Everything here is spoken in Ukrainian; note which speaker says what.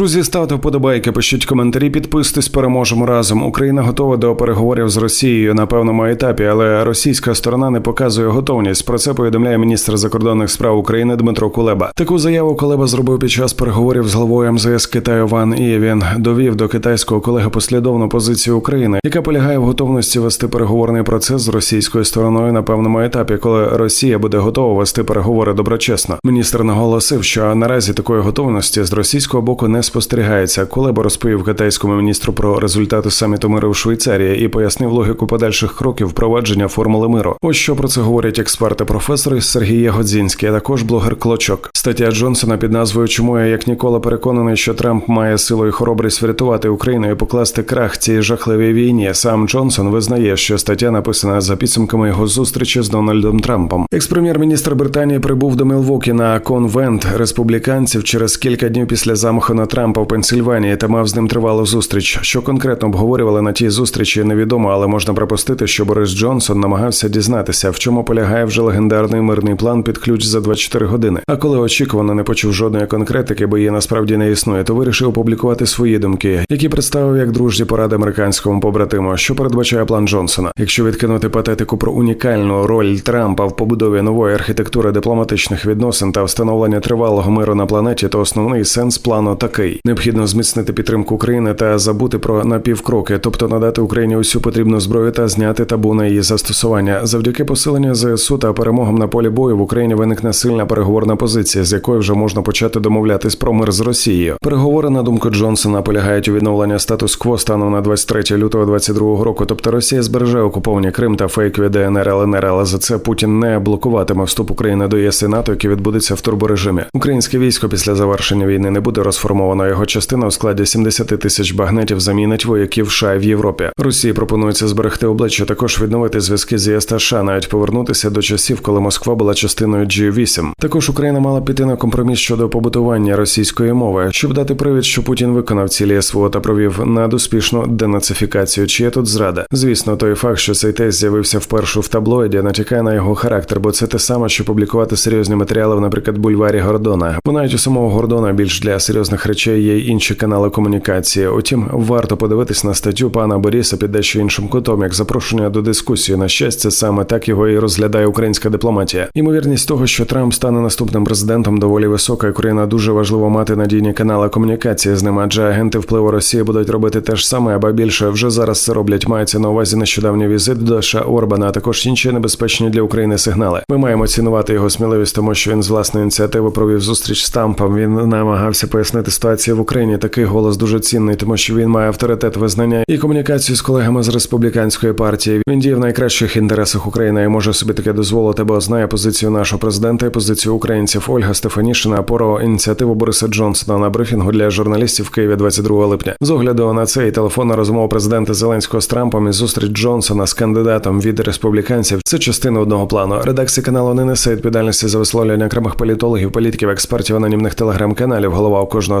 Speaker 1: Друзі, ставте вподобайки, пишіть коментарі, підписуйтесь, переможемо разом. Україна готова до переговорів з Росією на певному етапі, але російська сторона не показує готовність. Про це повідомляє міністр закордонних справ України Дмитро Кулеба. Таку заяву Кулеба зробив під час переговорів з главою МЗС Китаю Ван І. Він довів до китайського колеги послідовну позицію України, яка полягає в готовності вести переговорний процес з російською стороною на певному етапі, коли Росія буде готова вести переговори доброчесно. Міністр наголосив, що наразі такої готовності з російського боку не спостерігається. Кулеба розповів китайському міністру про результати саміту миру в Швейцарії і пояснив логіку подальших кроків впровадження формули миру. Ось що про це говорять експерти, професори Сергій Ягодзінський, а також блогер Клочок. Стаття Джонсона під назвою Чому я як ніколи переконаний, що Трамп має силу і хоробрість врятувати Україну і покласти крах цій жахливій війні. Сам Джонсон визнає, що стаття написана за підсумками його зустрічі з Дональдом Трампом. Екс-прем'єр-міністр Британії прибув до Мілвокі на конвент республіканців через кілька днів після замаху на Трампа в Пенсільванії та мав з ним тривалу зустріч. Що конкретно обговорювали на тій зустрічі, невідомо, але можна припустити, що Борис Джонсон намагався дізнатися, в чому полягає вже легендарний мирний план під ключ за 24 години. А коли очікувано не почув жодної конкретики, бо її насправді не існує, то вирішив опублікувати свої думки, які представив як дружні поради американському побратиму, що передбачає план Джонсона. Якщо відкинути патетику про унікальну роль Трампа в побудові нової архітектури дипломатичних відносин та встановлення тривалого миру на планеті, то основний сенс плану такий: необхідно зміцнити підтримку України та забути про напівкроки, тобто надати Україні усю потрібну зброю та зняти табу на її застосування. Завдяки посиленню ЗСУ та перемогам на полі бою в Україні виникне сильна переговорна позиція, з якої вже можна почати домовлятись про мир з Росією. Переговори на думку Джонсона полягають у відновленні статус-кво станом на 23 лютого 22 року. Тобто Росія збереже окуповані Крим та фейкові ДНР ЛНР, але за це Путін не блокуватиме вступ України до ЄС і НАТО, який відбудеться в турборежимі. Українське військо після завершення війни не буде розформовано. Його частина у складі 70 тисяч багнетів замінить вояків США в Європі. Росії пропонується зберегти обличчя, також відновити зв'язки з ЄС та США, навіть повернутися до часів, коли Москва була частиною G8. Також Україна мала піти на компроміс щодо побутування російської мови, щоб дати привід, що Путін виконав цілі СВО та провів надуспішну денацифікацію. Чи є тут зрада? Звісно, той факт, що цей тест з'явився вперше в таблоїді, натякає на його характер, бо це те саме, що публікувати серйозні матеріали, наприклад, бульварі Гордона. Бо навіть у самого Гордона більш для серйозних речей є й інші канали комунікації. Утім, варто подивитись на статтю пана Боріса під дещо іншим кутом, як запрошення до дискусії. На щастя, саме так його і розглядає українська дипломатія. Ймовірність того, що Трамп стане наступним президентом, доволі висока. і Україна дуже важливо мати надійні канали комунікації з ними, адже агенти впливу Росії будуть робити те ж саме, або більше вже зараз це роблять. Мається на увазі нещодавній візит до США Орбана, а також інші небезпечні для України сигнали. Ми маємо цінувати його сміливість, тому що він з власної ініціативи провів зустріч з Тампом. Він намагався пояснити ситуацію в Україні. Такий голос дуже цінний, тому що він має авторитет визнання і комунікацію з колегами з республіканської партії. Він діє в найкращих інтересах України і може собі таке дозволити, бо знає позицію нашого президента і позицію українців. Ольга Стефанішина про ініціативу Бориса Джонсона на брифінгу для журналістів в Києві 22 липня. З огляду на це і телефонна розмова президента Зеленського з Трампом і зустріч Джонсона з кандидатом від республіканців. Це частина одного плану. Редакція каналу не несе відповідальності за висловлювання окремих політологів, політиків, експертів, анонімних телеграм-каналів. Голова у кожного